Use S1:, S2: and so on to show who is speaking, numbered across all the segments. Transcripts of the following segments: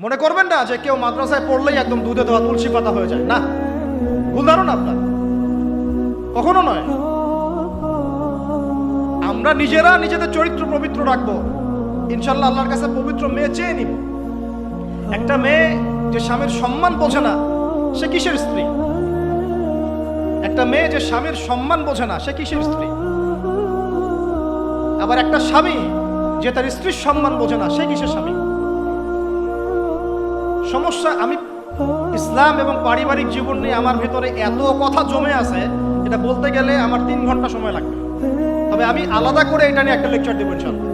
S1: মনে করবেন না যে কেউ মাদ্রাসায় পড়লেই একদম দুধে দেওয়া তুলসী পাতা হয়ে যায়। না। ভুল ধারণা আপনার। কখনো নয়। আমরা নিজেরা নিজেদের চরিত্র পবিত্র রাখব। ইনশাল্লাহ আল্লাহর কাছে পবিত্র মেয়ে চেয়ে নিব। একটা মেয়ে যে স্বামীর সম্মান বোঝে না, সে কিসের স্ত্রী? একটা মেয়ে যে স্বামীর সম্মান বোঝে না, সে কিসের স্ত্রী? আবার একটা স্বামী যে তার স্ত্রীর সম্মান বোঝে না, সে কিসের স্বামী? সমস্যা, আমি ইসলাম এবং পারিবারিক জীবন নিয়ে আমার ভেতরে এত কথা জমে আছে, এটা বলতে গেলে আমার তিন ঘণ্টা সময় লাগবে। তবে আমি আলাদা করে এটা নিয়ে একটা লেকচার দেবো ইনশাল্লাহ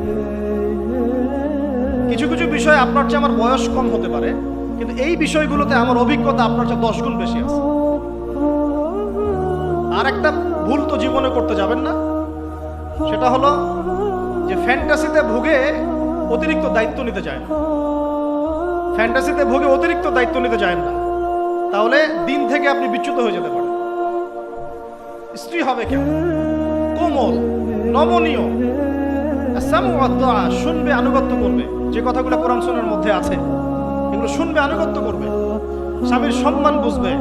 S1: কিছু কিছু বিষয় আপনার চেয়ে আমার বয়স কম হতে পারে, কিন্তু এই বিষয়গুলোতে আমার অভিজ্ঞতা আপনার চেয়ে দশ গুণ বেশি আছে। আর একটা ভুল তো জীবনে করতে যাবেন না, সেটা হলো যে ফ্যান্টাসিতে ভুগে অতিরিক্ত দায়িত্ব নিতে চায় না। ফ্যান্টাসিতে ভোগে অতিরিক্ত দায়িত্ব নিতে চায় না। তাহলে দিন থেকে আপনি বিচ্যুত হয়ে যেতে পারেন। স্ত্রী হবে কেন কোমল, নমনীয়। শুনবে, আনুগত্য করবে। যে কথাগুলো কোরআন শোনার মধ্যে আছে, এগুলো শুনবে, আনুগত্য করবে। স্বামীর সম্মান বুঝবে।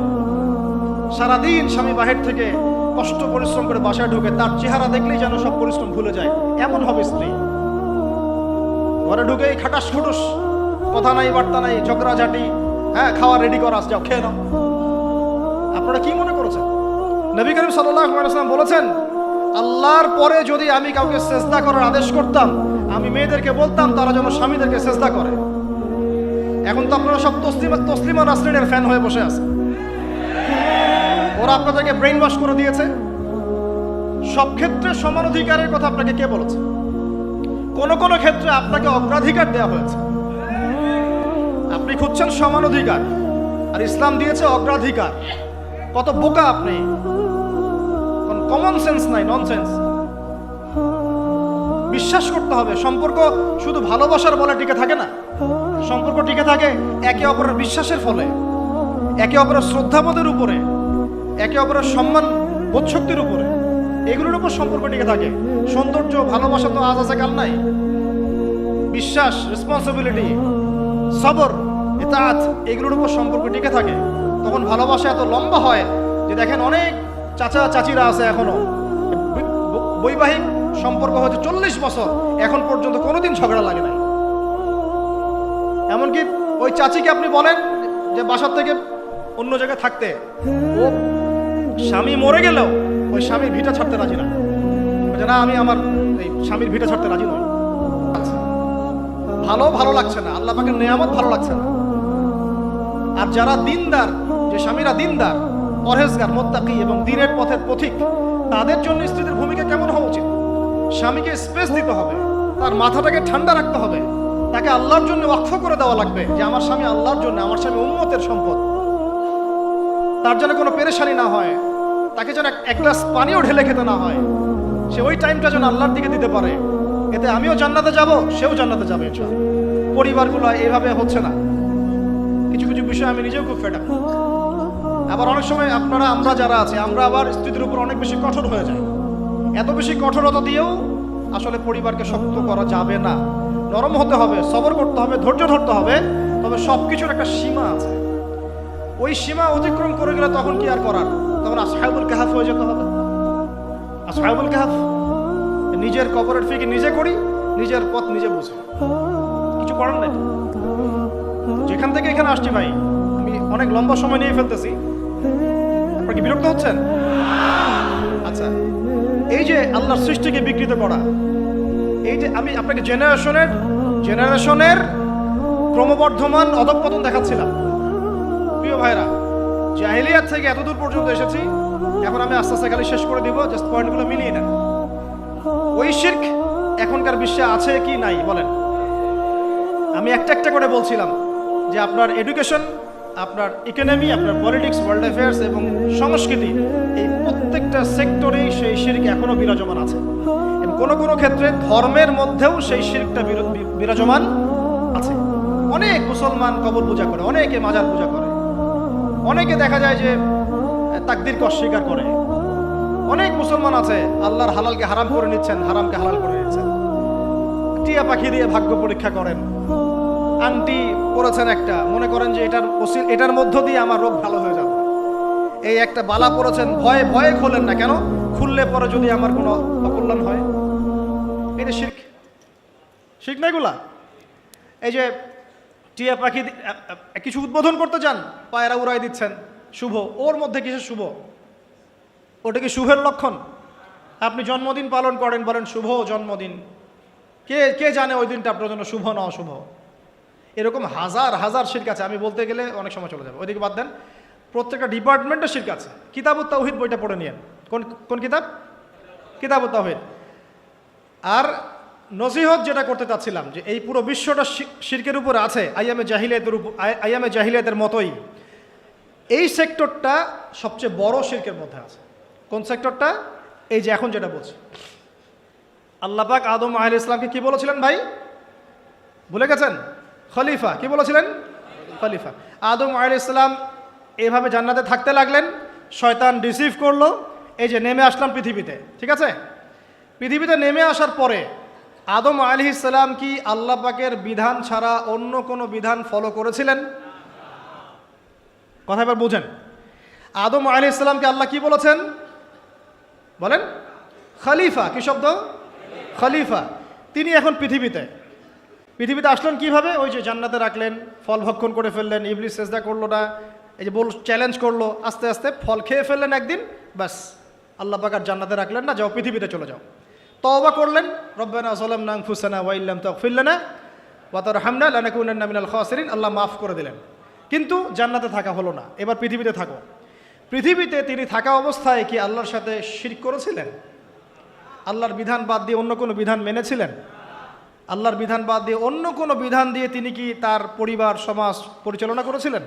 S1: সারাদিন স্বামী বাহির থেকে কষ্ট, পরিশ্রম করে বাসায় ঢুকে তার চেহারা দেখলেই যেন সব পরিশ্রম ভুলে যায়। এমন হবে স্ত্রী। ঘরে ঢুকেই খাটাস খুটুস। কথা নাই, বার্তা নাই ঝগড়াঝাটি হ্যাঁ খাওয়া রেডি করা যাও, খেয়ে নাও। আপনারা কি মনে করেছেন? নবী করিম সাল্লাম বলেছেন, আল্লাহর পরে যদি আমি কাউকে চেষ্টা করার আদেশ করতাম, আমি মেয়েদেরকে বলতাম, তারা যেন স্বামীদেরকে চেষ্টা করে। এখন তো আপনারা সব তসলিমা তসলিমা নাসরিনের ফ্যান হয়ে বসে আছে ওরা আপনাদেরকে ব্রেন ওয়াশ করে দিয়েছে। সব ক্ষেত্রে সমান অধিকারের কথা আপনাকে কে বলেছে? কোন কোন ক্ষেত্রে আপনাকে অগ্রাধিকার দেওয়া হয়েছে। খুঁজছেন সমান অধিকার, আর ইসলাম দিয়েছে অগ্রাধিকার। কত বোকা আপনি। কমন সেন্স নাই ননসেন্স বিশ্বাস করতে হবে, সম্পর্ক শুধু ভালোবাসার বলে টিকে থাকে না। সম্পর্ক টিকে থাকে একে অপরের বিশ্বাসের ফলে, একে অপরের শ্রদ্ধাবোধের উপরে, একে অপরের সম্মান বোধশক্তির উপরে। এগুলোর উপর সম্পর্ক টিকে থাকে। সৌন্দর্য, ভালোবাসা তো আজ আছে, কাল নাই। বিশ্বাস রেসপন্সিবিলিটি সবর ইতাআত এগুলোর উপর সম্পর্ক টিকে থাকে, তখন ভালোবাসা এত লম্বা হয় যে দেখেন অনেক চাচা চাচিরা আছে এখনও। বৈ- বৈ- বৈবাহিক সম্পর্ক হচ্ছে চল্লিশ বছর, এখন পর্যন্ত কোনোদিন ঝগড়া লাগে নাই। এমনকি ওই চাচিকে আপনি বলেন যে বাসার থেকে অন্য জায়গায় থাকতে, ও স্বামী মরে গেলেও ওই স্বামীর ভিটা ছাড়তে রাজি না। না, আমি আমার এই স্বামীর ভিটা ছাড়তে রাজি আচ্ছা। ভালো ভালো লাগছে না। আল্লাহ পাকের নেয়ামত ভালো লাগছে না। আর যারা দিনদার, যে স্বামীরা দিনদার, পরহেজগার, মোত্তাকি এবং দিনের পথের পথিক, তাদের জন্য স্ত্রীদের ভূমিকা কেমন হওয়া উচিত? স্বামীকে স্পেস দিতে হবে, তার মাথাটাকে ঠান্ডা রাখতে হবে, তাকে আল্লাহর জন্য ওয়াকফ করে দেওয়া লাগবে যে আমার স্বামী আল্লাহর জন্য, আমার স্বামী উম্মতের সম্পদ। তার যেন কোনো পেরেশানি না হয়, তাকে যেন এক- এক গ্লাস পানিও ঢেলে খেতে না হয়, সে ওই টাইমটা যেন আল্লাহর দিকে দিতে পারে। এতে আমিও জান্নাতে যাব, সেও জান্নাতে যাবে পরিবারগুলো এভাবে হচ্ছে না। কিছু কিছু বিষয় আমি নিজেও খুব ফেটা আবার অনেক সময় আপনারা, আমরা যারা আছে, আমরা আবার স্ত্রীদের উপর অনেক বেশি কঠোর হয়ে যাই। এত বেশি কঠোরতা দিয়েও আসলে পরিবারকে শক্ত করা যাবে না। নরম হতে হবে, সবর করতে হবে, ধৈর্য ধরতে হবে, তবে সব কিছুর একটা সীমা আছে। ওই সীমা অতিক্রম করে গেলে তখন কি আর করার? তখন আসহাবুল কাহাফ হয়ে যেতে হবে। আসহাবুল কাহাফ, নিজের কবরের ফিকে নিজে করি, নিজের পথ নিজে বুঝি। কিছু করার নাই। যেখান থেকে এখানে আসছি ভাই, আমি অনেক লম্বা সময় নিয়ে ফেলতেছি। আপনার কি বিরক্ত হচ্ছেন? আচ্ছা এই যে আল্লাহর সৃষ্টিকে বিকৃত করা, এই যে আমি আপনাকে জেনারেশনের জেনারেশনের ক্রমবর্ধমান অধঃপতন দেখাচ্ছিলাম। প্রিয় ভাইরা, জাহিলিয়াত থেকে এতদূর পর্যন্ত এসেছি, এখন আমি আস্তে আস্তে খালি শেষ করে দিব জাস্ট পয়েন্টগুলো মিলিয়ে নেন। ওই শির্ক এখনকার বিশ্বে আছে কি নাই, বলেন। আমি একটা একটা করে বলছিলাম যে আপনার এডুকেশন আপনার ইকোনমি আপনার পলিটিক্স ওয়ার্ল্ড অ্যাফেয়ার্স এবং সংস্কৃতি, এই প্রত্যেকটা সেক্টরেই সেই শির্ক এখনও বিরাজমান আছে। কোনো কোনো ক্ষেত্রে ধর্মের মধ্যেও সেই শির্কটা বিরাজমান আছে। অনেক মুসলমান কবর পূজা করে, অনেকে মাজার পূজা করে। অনেকে দেখা যায় যে তাকদিরকে অস্বীকার করে। অনেক মুসলমান আছে, আল্লাহর হালালকে হারাম করে নিচ্ছেন, হারামকে হালাল করে নিচ্ছেন। টিয়া পাখি দিয়ে ভাগ্য পরীক্ষা করেন। আংটি পরেছেন একটা। মনে করেন যে এটার এটার মধ্য দিয়ে আমার রোগ ভালো হয়ে যাবে। এই একটা বালা পরেছেন ভয়ে ভয়ে খোলেন না কেন? খুললে পরে যদি আমার কোনো অকল্যাণ হয়? এটা শির্ক শির্ক না এগুলা? এই যে টিয়া পাখি কিছু উদ্বোধন করতে চান? পায়রা উড়াই দিচ্ছেন। শুভ। ওর মধ্যে কিছু শুভ? ওটা কি শুভের লক্ষণ? আপনি জন্মদিন পালন করেন বলেন শুভ জন্মদিন। কে কে জানে ওই দিনটা আপনার জন্য শুভ না অশুভ? এরকম হাজার হাজার শির্ক আছে। আমি বলতে গেলে অনেক সময় চলে যাবে। ওইদিকে বাদ দেন, প্রত্যেকটা ডিপার্টমেন্টে শির্ক আছে। কিতাবুত তাওহিদ বইটা পড়ে নিয়েন। কোন কোন কিতাব? কিতাবুত তাওহিদ। আর নসিহত যেটা করতে চাচ্ছিলাম, যে এই পুরো বিশ্বটা শির্কের উপর আছে, আইয়ামে জাহিলিয়াতের উপর আই- আইয়ামে জাহিলিয়াতের মতোই। এই সেক্টরটা সবচেয়ে বড় শির্কের মধ্যে আছে। কোন সেক্টরটা? এই যে এখন যেটা বলছি। আল্লাহ পাক আদম আহ ইসলামকে কি বলেছিলেন ভাই? ভুলে গেছেন? খলিফা, কি বলেছিলেন? খলিফা। আদম আহ ইসলাম এভাবে জান্নাতে থাকতে লাগলেন, শয়তান রিসিভ করল, এই যে নেমে আসলাম পৃথিবীতে, ঠিক আছে? পৃথিবীতে নেমে আসার পরে আদম আলি ইসলাম কি আল্লাহ পাকের বিধান ছাড়া অন্য কোনো বিধান ফলো করেছিলেন? কথা এবার বুঝেন। আদম আলি ইসলামকে আল্লাহ কি বলেছেন? বলেন, খলিফা, কি শব্দ? খলিফা। তিনি এখন পৃথিবীতে। পৃথিবীতে আসলেন কীভাবে? ওই যে জান্নাতে রাখলেন, ফল ভক্ষণ করে ফেললেন, ইবলিস চেষ্টা করল না, এই যে বল চ্যালেঞ্জ করল, আস্তে আস্তে ফল খেয়ে ফেললেন একদিন, ব্যাস। আল্লাহ পাক আর জান্নাতে রাখলেন না, যাও পৃথিবীতে চলে যাও। তওবা করলেন, রব্বানা সালাম নাং ফুসানা ওয়াইল্লাম তকফিল্লানা ওয়াতার হামনা লানাকুনান্না মিনাল খাসিরিন। আল্লাহ মাফ করে দিলেন। কিন্তু জান্নাতে থাকা হলো না, এবার পৃথিবীতে থাকো। পৃথিবীতে তিনি থাকা অবস্থায় কি আল্লাহর সাথে শির করেছিলেন? আল্লাহর বিধান বাদ দিয়ে অন্য কোনো বিধান মেনেছিলেন? আল্লাহর বিধান বাদ দিয়ে অন্য কোনো বিধান দিয়ে তিনি কি তার পরিবার, সমাজ পরিচালনা করেছিলেন?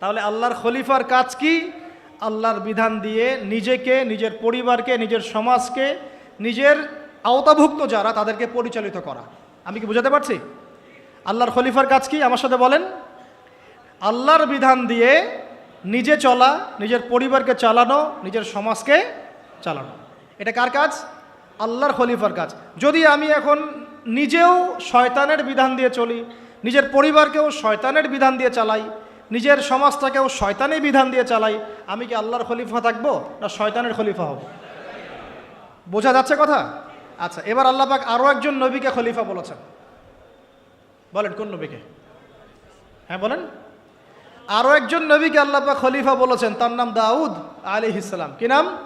S1: তাহলে আল্লাহর খলিফার কাজ কি? আল্লাহর বিধান দিয়ে নিজেকে, নিজের পরিবারকে, নিজের সমাজকে, নিজের আওতাভুক্ত যারা, তাদেরকে পরিচালিত করা। আমি কি বুঝাতে পারছি? আল্লাহর খলিফার কাজ কি? আমার সাথে বলেন। আল্লাহর বিধান দিয়ে নিজে চলা, নিজের পরিবারকে চালানো, নিজের সমাজকে চালানো। এটা কার কাজ? আল্লাহর খলিফার কাজ। যদি আমি এখন নিজেও শয়তানের বিধান দিয়ে চলি, নিজের পরিবারকেও শয়তানের বিধান দিয়ে চালাই, নিজের সমাজটাকেও শয়তানের বিধান দিয়ে চালাই। আমি কি আল্লাহর খলিফা থাকব না শয়তানের খলিফা হব? বোঝা যাচ্ছে কথা? আচ্ছা এবার আল্লাহ পাক আরও একজন নবীকে খলিফা বলেছেন। বলেন, কোন নবীকে? হ্যাঁ বলেন। আরও একজন নবীকে আল্লাহ পাক খলিফা বলেছেন, তার নাম দাউদ আলী ইসলাম কি নাম?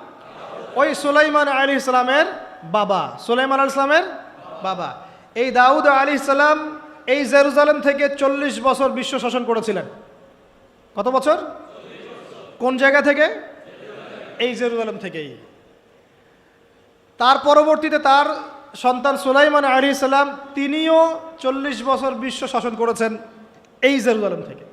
S1: ওই সুলাইমান আলী ইসলামের বাবা। সুলাইমান আলী ইসলামের বাবা। এই দাউদ আলী ইসলাম এই জেরুজালেম থেকে চল্লিশ বছর বিশ্ব শাসন করেছিলেন। কত বছর? কোন জায়গা থেকে? এই জেরুজালেম থেকেই। তার পরবর্তীতে তার সন্তান সুলাইমান আলী ইসলাম তিনিও চল্লিশ বছর বিশ্ব শাসন করেছেন এই জেরুজালেম থেকে।